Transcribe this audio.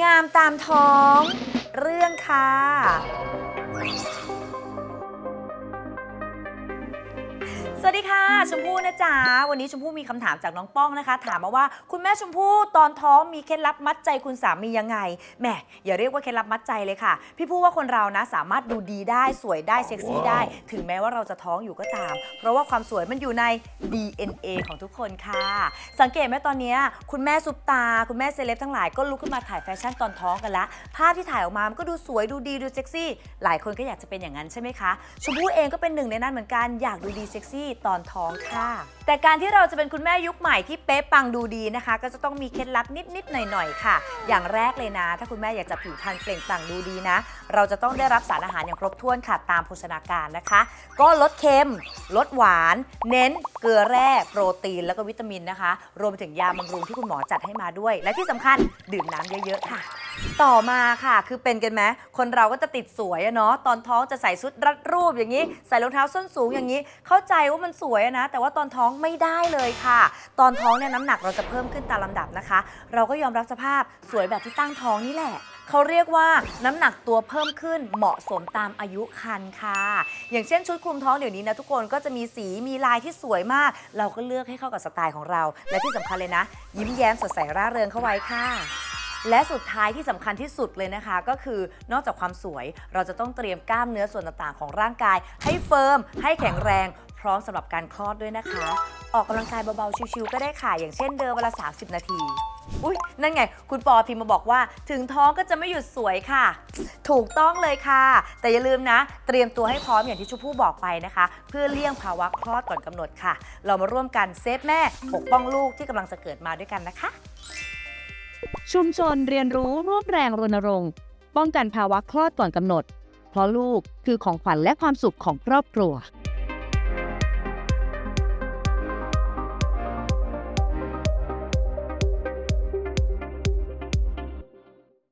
งามตามท้อง เรื่องค่ะ สวัสดีค่ะ ชมพู่นะจ๊ะ วันนี้ชมพู่มีคำถามจากน้องป้องนะคะ ถามมาว่าคุณแม่ชมพู่ตอนท้องมีเคล็ดลับมัดใจคุณสามียังไงแหมอย่าเรียกว่าเคล็ดลับมัดใจเลยค่ะ พี่พูดว่าคนเรานะสามารถดูดีได้สวยได้เซ็กซี่ได้ ถึงแม้ว่าเราจะท้องอยู่ก็ตาม เพราะว่าความสวยมันอยู่ใน DNA ของทุกคนค่ะ สังเกตไหมตอนเนี้ยคุณแม่ซุปตา คุณแม่เซเลบทั้งหลายก็ลุกขึ้นมาถ่ายแฟชั่นตอนท้องกันละภาพที่ถ่ายออกมามันก็ดูสวยดูดีดูเซ็กซี่ หลายคนก็อยากจะเป็นอย่างนั้นใช่ไหมคะชมพู่เองก็เป็นหนึ่งในนั้นเหมือนกันอยากดูดีเซ็กซี่ตอนท้องค่ะ แต่การที่เราจะเป็นคุณแม่ยุคใหม่ที่เป๊ะปังดูดีนะคะ ก็จะต้องมีเคล็ดลับนิดๆหน่อยๆค่ะ อย่างแรกเลยนะ ถ้าคุณแม่อยากจะผิวพรรณเปล่งปลั่งดูดีนะ เราจะต้องได้รับสารอาหารอย่างครบถ้วนค่ะตามโภชนาการนะคะ ก็ลดเค็ม ลดหวาน เน้นเกลือแร่โปรตีนแล้วก็วิตามินนะคะ รวมถึงยาบำรุงที่คุณหมอจัดให้มาด้วย และที่สำคัญดื่มน้ำเยอะๆค่ะ ต่อมาค่ะ คือเป็นกันไหมคนเราก็จะติดสวยอะเนาะตอนท้องจะใส่ชุดรัดรูปอย่างนี้ ใส่รองเท้าส้นสูงอย่างนี้ เข้าใจว่ามันสวยอะนะ แต่ว่าตอนท้องไม่ได้เลยค่ะ ตอนท้องเนี่ยน้ำหนักเราจะเพิ่มขึ้นตามลำดับนะคะ เราก็ยอมรับสภาพสวยแบบที่ตั้งท้องนี่แหละเขาเรียกว่าน้ำหนักตัวเพิ่มขึ้นเหมาะสมตามอายุคันค่ะ อย่างเช่นชุดคลุมท้องเดี๋ยวนี้นะทุกคนก็จะมีสีมีลายที่สวยมาก เราก็เลือกให้เข้ากับสไตล์ของเรา และที่สำคัญเลยนะ ยิ้มแย้มสดใสร่าเริงเข้าไว้ค่ะ และสุดท้ายที่สำคัญที่สุดเลยนะคะ ก็คือนอกจากความสวย เราจะต้องเตรียมกล้ามเนื้อส่วนต่างๆ ของร่างกาย ให้เฟิร์ม ให้แข็งแรง พร้อมสำหรับการคลอดด้วยนะคะ ออกกำลังกายเบาๆชิวๆก็ได้ค่ะ อย่างเช่นเดินวันละ30 นาทีอุ้ยนั่นไง คุณปอพิมพ์มาบอกว่า ถึงท้องก็จะไม่หยุดสวยค่ะ ถูกต้องเลยค่ะ แต่อย่าลืมนะ เตรียมตัวให้พร้อมอย่างที่ชูพู่บอกไปนะคะ เพื่อเลี่ยงภาวะคลอดก่อนกำหนดค่ะ เรามาร่วมกันเซฟแม่ปกป้องลูกที่กำลังจะเกิดมาด้วยกันนะคะ ชุมชนเรียนรู้ร่วมแรงรณรงค์ ป้องกันภาวะคลอดก่อนกำหนด เพราะลูกคือของขวัญและความสุขของครอบครัว